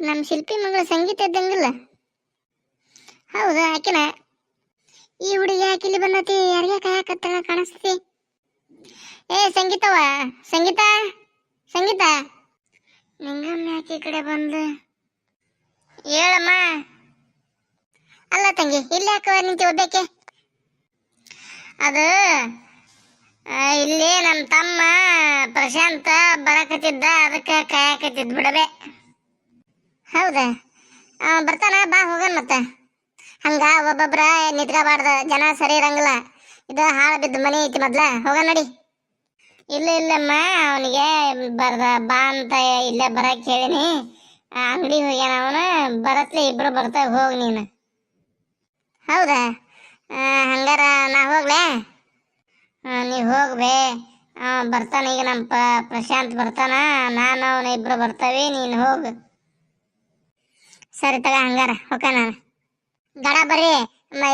ನಮ್ಮ ಶಿಲ್ಪಿ ಮಗಳು ಸಂಗೀತ ಇದ್ದಂಗಿಲ್ಲ. ಹೌದಾ ಆಕಿನ? ಈ ಹುಡುಗಿ ಇಲ್ಲಿ ಬಂದತಿ? ಯಾರಿಗೆ ಕಾಯಕತ್ತಳ ಕಾಣಿಸ್ತಿ? ಏ ಸಂಗೀತವ ಸಂಗೀತ ಸಂಗೀತ. ನಿಂಗಮ್ಮ ಯಾಕೆ ಈ ಕಡೆ ಬಂದು? ಹೇಳಮ್ಮ. ಅಲ್ಲ ತಂಗಿ, ಇಲ್ಲಿ ಯಾಕವ ನಿಂತಿ ಒಬ್ಬಕ್ಕೆ ಅದು ಇಲ್ಲಿ ನಮ್ಮ ತಮ್ಮ ಪ್ರಶಾಂತ ಬರಕತ್ತಿದ್ದ, ಅದಕ್ಕೆ ಕಾಯಕತ್ತಿದ್ ಬಿಡಬೆ. ಹೌದಾ? ಬರ್ತಾನ, ಬಾ ಹೋಗಣ ಮತ್ತೆ. ಹಂಗ ಒಬ್ಬೊಬ್ರ ನಿತ್ಕೋಬಾರ್ದ ಜನ ಸರಿ ಇರಂಗಿಲ್ಲ. ಇದು ಹಾಳು ಬಿದ್ದ ಮನೆ ಐತಿ ಮೊದ್ಲ ಹೋಗ ನಡಿ. ಇಲ್ಲ, ಇಲ್ಲಮ್ಮ, ಅವನಿಗೆ ಬರ್ದ, ಬಾ ಅಂತ ಇಲ್ಲೇ ಬರಕ್ಕೆ ಹೇಳಿನಿ. ಅಂಗಡಿ ಹೋಗ್ಯಾನ ಅವನು, ಬರತ್ಲೆ ಇಬ್ರು ಬರ್ತಾ, ಹೋಗಿ ನೀನು. ಹೌದಾ? ಹಂಗಾರ ನಾ ಹೋಗ್ಲೇ? ನೀ ಹೋಗ್ಬೇ. ಬರ್ತಾನ ಈಗ ನಮ್ಮ ಪ್ರಶಾಂತ್ ಬರ್ತಾನ, ನಾನು ಅವನ ಇಬ್ರು ಬರ್ತಾವೆ, ನೀನು ಹೋಗು. ಸರಿ ತಗ ಹಂಗಾರ ಓಕೆ ನಾನು. ಗಡ ಬರ್ರಿ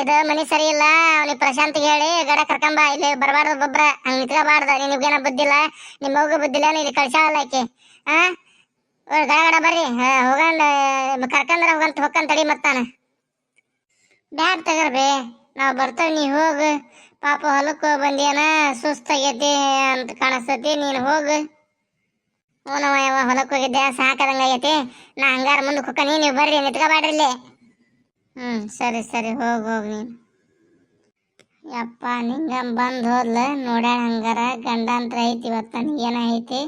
ಇದು ಮನಿ ಸರಿ ಇಲ್ಲ ಅವ್ನಿಗೆ ಪ್ರಶಾಂತ್ ಹೇಳಿ ಗಡ ಕರ್ಕೊಂಬ ಇಲ್ಲಿ ಬರಬಾರ್ದು ಒಬ್ಬೊಬ್ರ ಹಂಗೆ ನಿತ್ಕೋಬಾರ್ದು ನಿಮ್ಗೇನ ಬುದ್ಧಿಲ್ಲ ನಿಮ್ಮ ಮಗು ಬುದ್ಧಿಲ್ಲ ಇಲ್ಲಿ ಕಳ್ಸಾವಲ್ಲ ಆಕಿ. ಓ, ಗಡ ಗಡ ಬರ್ರಿ ಹಾ, ಹೋಗಂಡ ಕರ್ಕಂದ್ರ ಹೋಗಂತ ಹೋಗಂತ ತಡಿ ಮತ್ತಾನ ಬ್ಯಾಡ್ ತಗರ್ಬೇ ನಾವು ಬರ್ತೇವೆ ನೀ ಹೋಗು. ಪಾಪ ಹೊಲಕ್ಕೆ ಬಂದಿಯನ ಸುಸ್ತಾಗೈತಿ ಅಂತ ಕಾಣಿಸ್ತತಿ ನೀನು ಹೋಗು. ಹ್ಞೂನವ ಯಾವ ಹೊಲಕ್ಕೆ ಹೋಗಿದ್ದೆ, ಸಾಕದಂಗ ಆಗೈತಿ. ನಾ ಹಂಗಾರ ಮುಂದೆ ಕುಕ್ಕನಿ ನೀವು ಬರ್ರಿ, ನಿತ್ಕೋಬೇಡ್ರಿ ಇಲ್ಲಿ. ಹ್ಞೂ ಸರಿ ಸರಿ, ಹೋಗಿ ಹೋಗಿ ನೀನು. ಯಪ್ಪ ನಿಂಗಮ್ ಬಂದು ಹೋದ್ಲ, ನೋಡ್ಯಾಳ ಹಂಗಾರ, ಗಂಡಂತ್ರ ಐತಿ ಇವತ್ತು ನನಗೇನ ಐತಿ?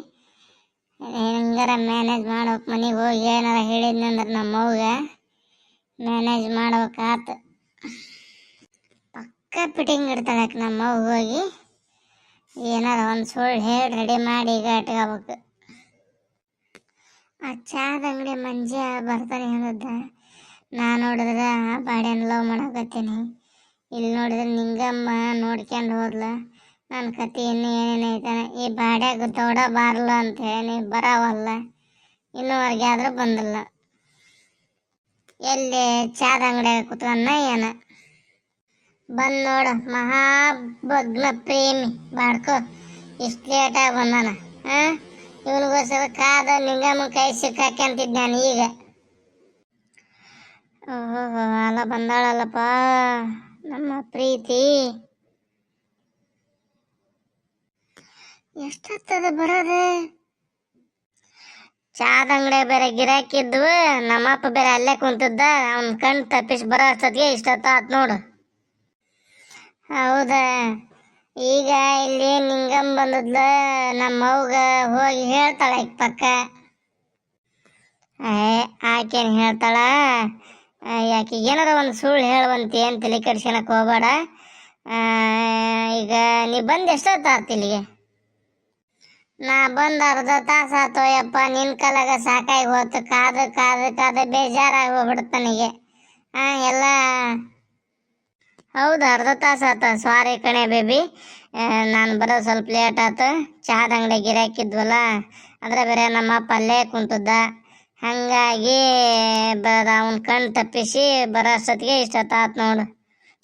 ಹೆಂಗಾರ ಮ್ಯಾನೇಜ್ ಮಾಡ್ಬೇಕು ಮನೆಗೆ ಹೋಗಿ, ಏನಾರ ಹೇಳಿದ್ನಂದ್ರೆ ನಮ್ಮ ಅವ್ಗ ಮ್ಯಾನೇಜ್ ಮಾಡ್ಬೇಕಾತು. ಪಕ್ಕ ಫಿಟ್ಟಿಂಗ್ ಇಡ್ತಾಳಕ್ಕೆ ನಮ್ಮ ಹೋಗಿ, ಏನಾರ ಒಂದು ಸುಳ್ಳು ಹೇಳಿ ರೆಡಿ ಮಾಡಿ ಈಗ ಇಟ್ಕೋಬೇಕು ಆ ಚಾದ ಅಂಗಡಿ ಮಂಜ ಬರ್ತಾನೆ ಹೇಳಿದ್ದ ನಾ ನೋಡಿದ್ರೆ ಬಾಡಿಯನ್ನು ಲವ್ ಮಾಡಕತ್ತೀನಿ. ಇಲ್ಲಿ ನೋಡಿದ್ರೆ ನಿಂಗಮ್ಮ ನೋಡ್ಕೊಂಡು ಹೋದ್ಲ. ನನ್ನ ಕತೆ ಇನ್ನು ಏನೇನು ಐತಾನೆ? ಈ ಬಾಡ್ಯಾಗ ದೊಡ ಬಾರ್ಲ ಅಂತ ಹೇಳಿ ಬರವಲ್ಲ. ಇನ್ನೂವರೆಗೆ ಆದರೂ ಬಂದಿಲ್ಲ. ಎಲ್ಲಿ ಚಾದ ಅಂಗಡಿಯಾಗ ಕುತ್ಕೊಂಡ ಏನ? ಬಂದ್ ನೋಡು ಮಹಾಭಗ್ನ ಪ್ರೇಮಿ. ಬಾಡ್ಕೋ, ಇಷ್ಟು ಲೇಟಾಗಿ ಬಂದಾನ, ಹಾ? ಇವನಿಗೋಸ್ಕರ ಕಾದ ನಿಂಗಮ್ಮ ಕೈ ಸಿಕ್ಕಾಕ್ಯಂತಿದ್ದ ನಾನು ಈಗ. ಓಹೋ ಅಲ್ಲ ಬಂದಾಳಲ್ಲಪ್ಪ, ನಮ್ಮ ಪ್ರೀತಿ. ಎಷ್ಟೊತ್ತದ ಬರೋದು? ಚಾದ ಅಂಗಡಿ ಬೇರೆ ಗಿರಾಕಿದ್ವು ನಮ್ಮಪ್ಪ ಬೇರೆ ಅಲ್ಲೇ ಕುಂತಿದ್ದ, ಅವ್ನ ಕಣ್ ತಪ್ಪಿಸಿ ಬರೋ ಅಷ್ಟೊತ್ತಿಗೆ ಇಷ್ಟೊತ್ತ ಆತ್ ನೋಡು. ಹೌದಾ? ಈಗ ಇಲ್ಲಿ ನಿಂಗಮ್ ಬಂದದ್ಲ ನಮ್ಮ ಅವ್ಗ ಹೋಗಿ ಹೇಳ್ತಾಳ ಈಗ ಪಕ್ಕ. ಆಕೇನು ಹೇಳ್ತಾಳ? ಯಾಕೆ ಏನಾರ ಒಂದು ಸುಳ್ಳು ಹೇಳುವಂತೆ ಅಂತ ತಲೆ ಕೆಡ್ಸ್ಕೊಳಕ್ ಹೋಗ್ಬೇಡ. ಈಗ ನೀ ಬಂದು ಎಷ್ಟೊತ್ತಾರ್ತಿ ಇಲ್ಲಿಗೆ? ನಾ ಬಂದು ಅರ್ಧ ತಾಸು ಆತೋಯಪ್ಪ ನಿನ್ನ ಕಾಲಾಗ ಸಾಕಾಗಿ ಹೋತು. ಕಾದು ಕಾದು ಕಾದು ಬೇಜಾರಾಗಿ ಹೋಗ್ಬಿಡ್ತ ನನಗೆ. ಹಾಂ ಎಲ್ಲ ಹೌದು, ಅರ್ಧ ತಾಸು ಆತ. ಸಾರಿ ಕಣೆ ಬೇಬಿ ನಾನು ಬರೋ ಸ್ವಲ್ಪ ಲೇಟ್ ಆತು. ಚಹಾದ ಅಂಗಡಿ ಗಿರಾಕಿದ್ವಲ್ಲ ಅದ್ರ ಬೇರೆ ನಮ್ಮ ಪಲ್ಲೆ ಕುಂತಿದ್ದ. ಹಾಗಾಗಿ ಬರ ಅವನ ಕಣ್ಣು ತಪ್ಪಿಸಿ ಬರೋ ಅಷ್ಟೊತ್ತಿಗೆ ಇಷ್ಟೊತ್ತಾತು ನೋಡು.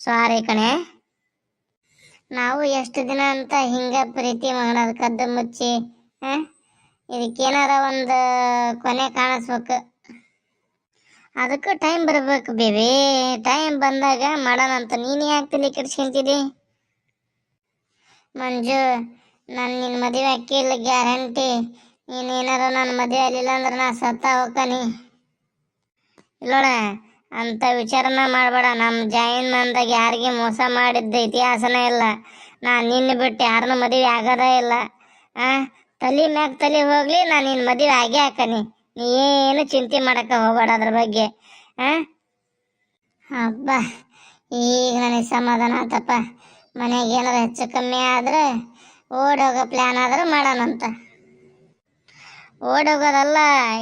ಸಾರಿ ಕಣೆ. ನಾವು ಎಷ್ಟು ದಿನ ಅಂತ ಹಿಂಗ ಪ್ರೀತಿ ಮಾಡೋದು ಕದ್ದು ಮುಚ್ಚಿ, ಹಾಂ? ಇದಕ್ಕೇನಾರ ಒಂದು ಕೊನೆ ಕಾಣಿಸ್ಬೇಕು. ಅದಕ್ಕೂ ಟೈಮ್ ಬರಬೇಕು ಬೇಬಿ. ಟೈಮ್ ಬಂದಾಗ ಮಾಡೋಣಂತ ನೀನು ಯಾಕೆ ತಲೆ ಕೆಡ್ಸ್ಕೊಂತಿದಿ? ಮಂಜು, ನಾನು ನಿನ್ನ ಮದುವೆ ಅಕ್ಕಿಲ್ಲ ಗ್ಯಾರಂಟಿ. ನೀನು ಏನಾರ ನನ್ನ ಮದುವೆ ಆಗಲಿಲ್ಲ ಅಂದ್ರೆ ನಾ ಸತ್ತ ಹೋಗ್ತಾನಿ. ಇಲ್ಲೋಣ ಅಂತ ವಿಚಾರನ ಮಾಡಬೇಡ. ನಮ್ಮ ಜಾಯಿನ್ ಮಂದಾಗ ಯಾರಿಗೆ ಮೋಸ ಮಾಡಿದ್ದ ಇತಿಹಾಸನೇ ಇಲ್ಲ. ನಾನು ನಿನ್ನ ಬಿಟ್ಟು ಯಾರನ್ನೂ ಮದುವೆ ಆಗೋದೇ ಇಲ್ಲ. ಆ, ತಲೆ ಮ್ಯಾಗ ತಲೆ ಹೋಗ್ಲಿ ನಾನು ನಿನ್ನ ಮದುವೆ ಆಗೇ ಹಾಕನಿ. ಏನು ಚಿಂತೆ ಮಾಡಕ್ಕೆ ಹೋಗಬೇಡ ಅದ್ರ ಬಗ್ಗೆ ಹಬ್ಬ ಈಗ ನನಗೆ ಸಮಾಧಾನ ಆತಪ್ಪ. ಮನೆಗೆ ಏನಾರ ಹೆಚ್ಚು ಕಮ್ಮಿ ಆದ್ರೆ ಓಡೋಗೋ ಪ್ಲ್ಯಾನ್ ಆದ್ರೆ ಮಾಡೋಣಂತ ಓಡೋಗೋದಲ್ಲ,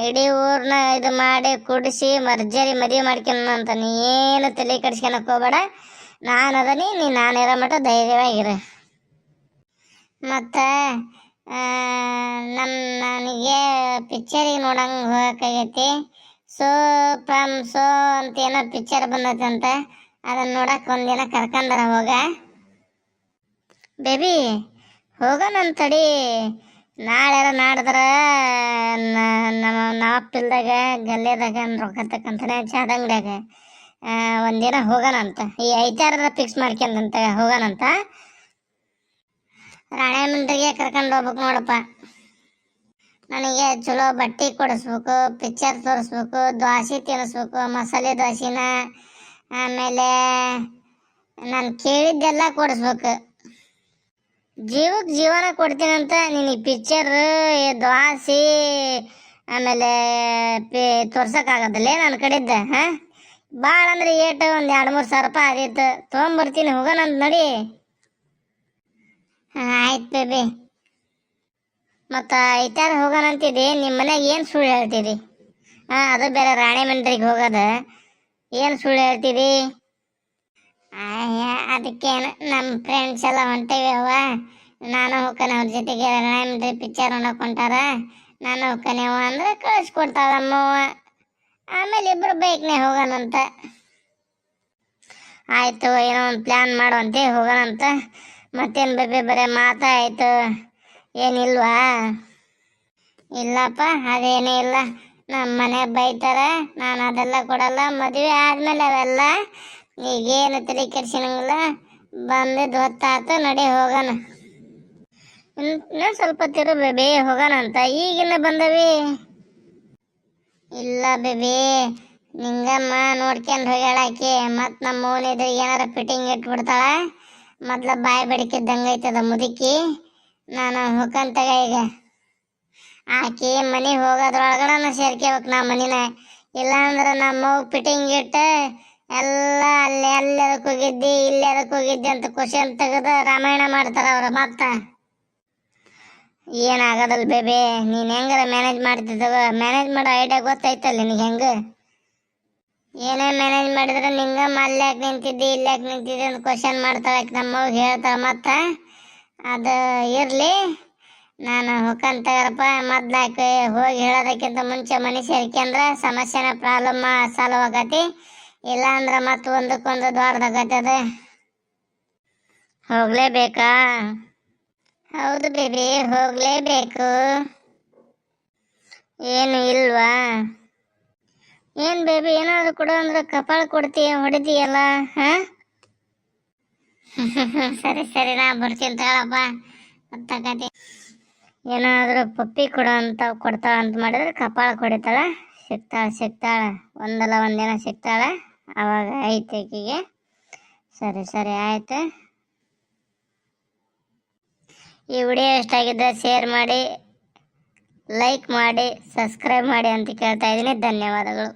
ಇಡೀ ಊರ್ನ ಇದು ಮಾಡಿ ಕುಡಿಸಿ ಮರ್ಜರಿ ಮದುವೆ ಮಾಡ್ಕೊಂಡಂತ ನೀ ಏನು ತಲೆ ಕಡಿಸ್ಕೊಳಕ್ಕೆ ಹೋಗಬೇಡ. ನಾನು ಅದನಿ ನೀ ನಾನಿರೋ ಮಟ್ಟ ಧೈರ್ಯವಾಗಿರು ಮತ್ತು ನಮ್ಮ ನನಗೆ ಪಿಕ್ಚರಿಗೆ ನೋಡಂಗೆ ಹೋಗಕ್ಕಾಗೈತಿ ಸೋ ಫ್ರಮ್ ಸೋ ಅಂತ ಏನೋ ಪಿಕ್ಚರ್ ಬಂದೈತಂತ. ಅದನ್ನ ನೋಡಕ್ಕೆ ಒಂದಿನ ಕರ್ಕಂದರ ಹೋಗ. ಬೇಬಿ ಹೋಗೋಣ ತಡಿ. ನಾಳೆ ನಾಡಿದ್ರ ನಮ್ಮ ನಾಪಿಲ್ದಾಗ ಗಲ್ಲೆದಾಗ ರೊಕ್ಕ ತಕ್ಕಂತಾನೆ ಚಾದ ಅಂಗಡಿಯಾಗ. ಒಂದಿನ ಹೋಗೋಣಂತ. ಈ ಐತಾರದ ಫಿಕ್ಸ್ ಮಾಡ್ಕೊಂಡಂತ ಹೋಗೋಣಂತ. ರಾಣೆಮಂಡ್ರಿಗೆ ಕರ್ಕೊಂಡು ಹೋಗ್ಬೇಕು ನೋಡಪ್ಪ. ನನಗೆ ಚಲೋ ಬಟ್ಟೆ ಕೊಡಿಸ್ಬೇಕು ಪಿಕ್ಚರ್ ತೋರಿಸ್ಬೇಕು, ದ್ವಾಸೆ ತಿನ್ನಿಸ್ಬೇಕು ಮಸಾಲೆ ದ್ವಾಸಿನ, ಆಮೇಲೆ ನಾನು ಕೇಳಿದ್ದೆಲ್ಲ ಕೊಡಿಸ್ಬೇಕು. ಜೀವಕ್ಕೆ ಜೀವನ ಕೊಡ್ತೀನಂತ ನಿನಗೆ ಈ ಪಿಕ್ಚರ್ ದ್ವಾಸೆ, ಆಮೇಲೆ ಪಿ ತೋರ್ಸೋಕ್ಕಾಗೋದಿಲ್ಲ ನನ್ನ ಕಡೆದ್ದ, ಹಾಂ? ಭಾಳ ಅಂದ್ರೆ ಏಟು ಒಂದು ಎರಡು ಮೂರು ಸಾವಿರ ರೂಪಾಯಿ ಆಗೈತೆ ತೊಗೊಂಬರ್ತೀನಿ ಹೋಗೋಣಂತ ನಡಿ. ಹಾಂ ಆಯ್ತು ಬೇಬಿ ಮತ್ತು ಹೋಗೋಣ ಹೋಗೋಣಂತಿದ್ದಿ ನಿಮ್ಮ ಮನೆಗೆ ಏನು ಸುಳ್ಳು ಹೇಳ್ತೀರಿ? ಹಾಂ, ಅದು ಬೇರೆ ರಾಣಿ ಮಂಡ್ರಿಗೆ ಹೋಗೋದು. ಏನು ಸುಳ್ಳು ಹೇಳ್ತೀರಿ? ಅದಕ್ಕೇನು ನಮ್ಮ ಫ್ರೆಂಡ್ಸ್ ಎಲ್ಲ ಹೊಂಟೇವಿ ಅವ ನಾನು ಹೋಗ್ತಾನೆ ಅವ್ರ ಜೊತೆಗೆ. ರಾಣಿ ಮಂಡ್ರಿ ಪಿಕ್ಚರ್ ನೋಡಕ್ ಹೊಂಟಾರ. ನಾನು ಅವ ಅಂದ್ರೆ ಕಳಿಸ್ಕೊಡ್ತಾಳ ನಮ್ಮವ್ವ ಆಮೇಲೆ ಇಬ್ಬರು ಬೈಕ್ನೇ ಹೋಗೋಣಂತ ಆಯಿತು ಏನೋ ಒಂದು ಪ್ಲ್ಯಾನ್ ಮಾಡುವಂತೆ ಹೋಗೋಣಂತ ಮತ್ತೇನು ಬೇಬಿ, ಬರೀ ಮಾತಾಯ್ತು. ಏನಿಲ್ವಾ? ಇಲ್ಲಪ್ಪ, ಅದೇನೇ ಇಲ್ಲ. ನಮ್ಮ ಮನೆ ಬೈತಾರ, ನಾನು ಅದೆಲ್ಲ ಕೊಡಲ್ಲ. ಮದುವೆ ಆದಮೇಲೆ ಅವೆಲ್ಲ ಈಗೇನು ತಲೆ ಕೆಡ್ಸಿನಂಗಿಲ್ಲ. ಬಂದಿದ್ದು ಹೊತ್ತಾತು ನಡಿ ಹೋಗೋಣ. ಇನ್ನೂ ಸ್ವಲ್ಪ ತಿರು ಬೇಬಿ, ಹೋಗೋಣ ಅಂತ. ಈಗಿನ ಬಂದವಿ. ಇಲ್ಲ ಬೇಬಿ, ನಿಂಗಮ್ಮ ನೋಡ್ಕೊಂಡು ಹೋಗ್ಯಾಳಾಕಿ. ಮತ್ತು ನಮ್ಮ ಮೌನಿದ್ರೆ ಏನಾರ ಫಿಟ್ಟಿಂಗ್ ಇಟ್ಬಿಡ್ತಾಳ? ಮೊದ್ಲ ಬಾಯಿ ಬಡಿಕಿದ್ದಂಗೆ ಐತದ ಮುದುಕಿ? ನಾನು ಹೋಗಂತಾಗ ಈಗ. ಆಕಿ ಮನೆ ಹೋಗೋದ್ರೊಳಗಡೆ ಸೇರ್ಕೋಬೇಕು ನಾ ಮನಿನ. ಇಲ್ಲಾಂದ್ರೆ ನಮ್ಮ ಫಿಟ್ಟಿಂಗ್ ಇಟ್ಟು ಎಲ್ಲ ಅಲ್ಲಿ ಅಲ್ಲಿ ಅದಕ್ಕೆ ಹೋಗಿದ್ದಿ ಇಲ್ಲಿ ಅದಕ್ಕೆ ಹೋಗಿದ್ದಿ ಅಂತ ಕ್ವಶನ್ ತೆಗೆದು ರಾಮಾಯಣ ಮಾಡ್ತಾರೆ ಅವ್ರ ಮತ್ತ. ಏನಾಗದಲ್ ಬೇಬಿ, ನೀನು ಹೆಂಗಾರ ಮ್ಯಾನೇಜ್ ಮಾಡ್ತಿದ್ದವ? ಮ್ಯಾನೇಜ್ ಮಾಡೋ ಐಡಿಯಾ ಗೊತ್ತೈತಲ್ಲ ನಿನಗೆ ಹೆಂಗೆ? ಏನೇ ಮ್ಯಾನೇಜ್ ಮಾಡಿದ್ರೆ ನಿಂಗ? ಮಲ್ಲೆ ಯಾಕೆ ನಿಂತಿದ್ದಿ, ಇಲ್ಲಿ ಯಾಕೆ ನಿಂತಿದ್ದಿ ಅಂತ ಕ್ವಶನ್ ಮಾಡ್ತಾಳೆ ನಮ್ಮ ನಮ್ಮವ್ವ ಹೇಳ್ತಾಳೆ, ಮತ್ತೆ ಅದು ಇರಲಿ, ನಾನು ಹೋಗಂತಾರಪ್ಪ ಮೊದ್ಲಾಕೆ ಹೋಗಿ ಹೇಳೋದಕ್ಕಿಂತ ಮುಂಚೆ ಮನೆ ಸೇರ್ಕೊಂಡ್ರೆ ಸಮಸ್ಯೆನ ಪ್ರಾಬ್ಲಮ್ ಸಾಲ್ವ್ ಆಗತಿ. ಇಲ್ಲ ಅಂದ್ರೆ ಮತ್ತೆ ಒಂದಕ್ಕೊಂದು ದ್ವಾರದಾಗತ್ತದ ಹೋಗ್ಲೇಬೇಕಾ? ಹೌದು ಬೇಬಿ ಹೋಗಲೇಬೇಕು. ಏನು ಇಲ್ವಾ? ಏನು ಬೇಬಿ ಏನಾದ್ರು ಕೊಡು ಅಂದ್ರೆ ಕಪಾಳ ಕೊಡ್ತೀಯ ಹೊಡಿತೀಯಲ್ಲ ಹಾಂ? ಸರಿ ಸರಿ ನಾ ಬರ್ತೀನಿ ತಗೊಳಪ್ಪ ಗೊತ್ತಾಗತಿ ಏನಾದರೂ ಪಪ್ಪಿ ಕೊಡೋ ಅಂತ ಕೊಡ್ತಾಳ ಅಂತ ಮಾಡಿದ್ರೆ ಕಪಾಳ ಕೊಡಿತಾಳ ಸಿಗ್ತಾಳ ಸಿಗ್ತಾಳ. ಒಂದಲ್ಲ ಒಂದಿನ ಸಿಗ್ತಾಳ ಅವಾಗ ಐತೆ ಈಕೆಗೆ. ಸರಿ ಸರಿ ಆಯ್ತು. ಈ ವಿಡಿಯೋ ಎಷ್ಟಾಗಿದ್ದ ಶೇರ್ ಮಾಡಿ. ಲೈಕ್ ಮಾಡಿ ಸಬ್ಸ್ಕ್ರೈಬ್ ಮಾಡಿ ಅಂತ ಕೇಳ್ತಾ ಇದ್ದೀನಿ. ಧನ್ಯವಾದಗಳು.